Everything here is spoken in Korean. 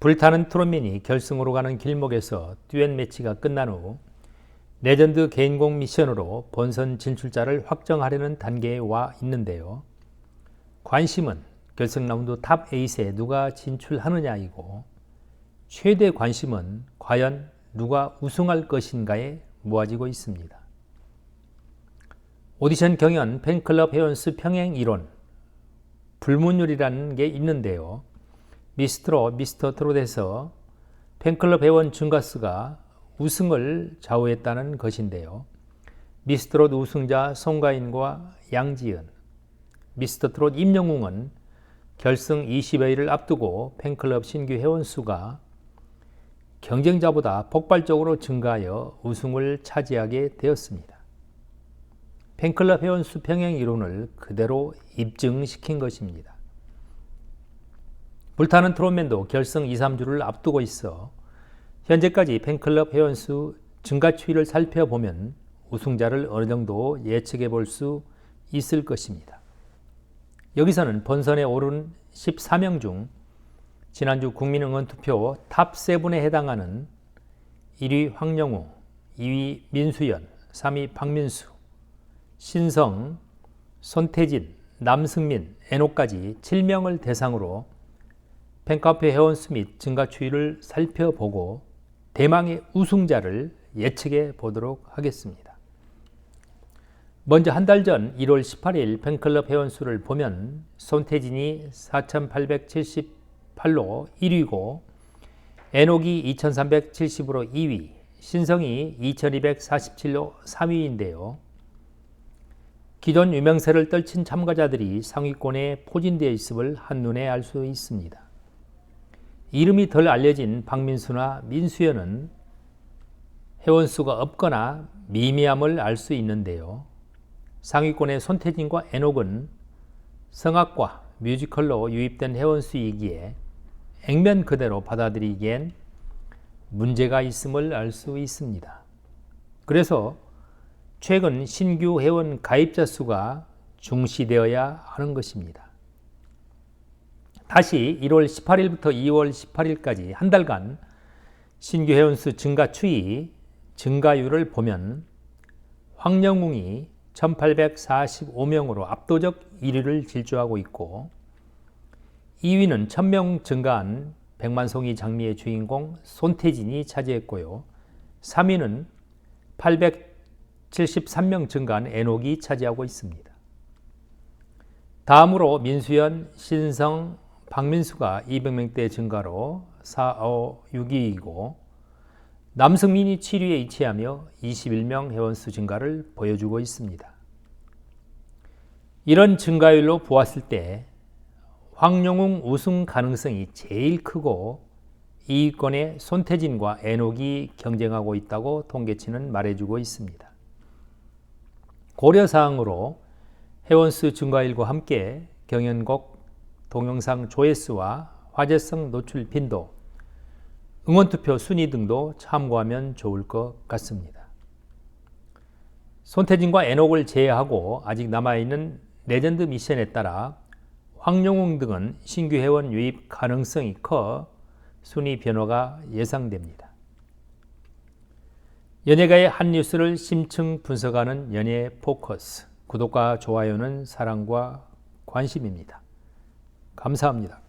불타는 트롯맨이 결승으로 가는 길목에서 듀엣 매치가 끝난 후 레전드 개인공 미션으로 본선 진출자를 확정하려는 단계에 와 있는데요. 관심은 결승 라운드 탑 8에 누가 진출하느냐이고 최대 관심은 과연 누가 우승할 것인가에 모아지고 있습니다. 오디션 경연 팬클럽 회원수 평행 이론 불문율이라는 게 있는데요. 미스트로 미스터 트롯에서 팬클럽 회원 증가수가 우승을 좌우했다는 것인데요. 미스트롯 우승자 송가인과 양지은, 미스터트롯 임영웅은 결승 20여일을 앞두고 팬클럽 신규 회원 수가 경쟁자보다 폭발적으로 증가하여 우승을 차지하게 되었습니다. 팬클럽 회원 수 평행 이론을 그대로 입증시킨 것입니다. 불타는 트롯맨도 결승 2, 3주를 앞두고 있어 현재까지 팬클럽 회원수 증가 추이를 살펴보면 우승자를 어느 정도 예측해 볼 수 있을 것입니다. 여기서는 본선에 오른 14명 중 지난주 국민응원 투표 탑 7에 해당하는 1위 황영우, 2위 민수연, 3위 박민수, 신성, 손태진, 남승민, 애노까지 7명을 대상으로 팬카페 회원수 및 증가 추이를 살펴보고 대망의 우승자를 예측해 보도록 하겠습니다. 먼저 한 달 전 1월 18일 팬클럽 회원수를 보면 손태진이 4,878로 1위고 애녹이 2,370으로 2위, 신성이 2,247로 3위인데요. 기존 유명세를 떨친 참가자들이 상위권에 포진되어 있음을 한눈에 알 수 있습니다. 이름이 덜 알려진 박민수나 민수연은 회원수가 없거나 미미함을 알 수 있는데요. 상위권의 손태진과 애녹은 성악과 뮤지컬로 유입된 회원수이기에 액면 그대로 받아들이기엔 문제가 있음을 알 수 있습니다. 그래서 최근 신규 회원 가입자 수가 중시되어야 하는 것입니다. 다시 1월 18일부터 2월 18일까지 한 달간 신규 회원수 증가 추이, 증가율을 보면 황영웅이 1845명으로 압도적 1위를 질주하고 있고 2위는 1000명 증가한 백만송이 장미의 주인공 손태진이 차지했고요. 3위는 873명 증가한 애녹이 차지하고 있습니다. 다음으로 민수연, 신성, 박민수가 200명대 증가로 4, 5, 6위이고 남승민이 7위에 위치하며 21명 회원수 증가를 보여주고 있습니다. 이런 증가율로 보았을 때 황영웅 우승 가능성이 제일 크고 2위권에 손태진과 애녹이 경쟁하고 있다고 통계치는 말해주고 있습니다. 고려사항으로 회원수 증가율과 함께 경연곡 동영상 조회수와 화제성 노출 빈도, 응원투표 순위 등도 참고하면 좋을 것 같습니다. 손태진과 애녹을 제외하고 아직 남아있는 레전드 미션에 따라 황영웅 등은 신규 회원 유입 가능성이 커 순위 변화가 예상됩니다. 연예가의 한 뉴스를 심층 분석하는 연예 포커스. 구독과 좋아요는 사랑과 관심입니다. 감사합니다.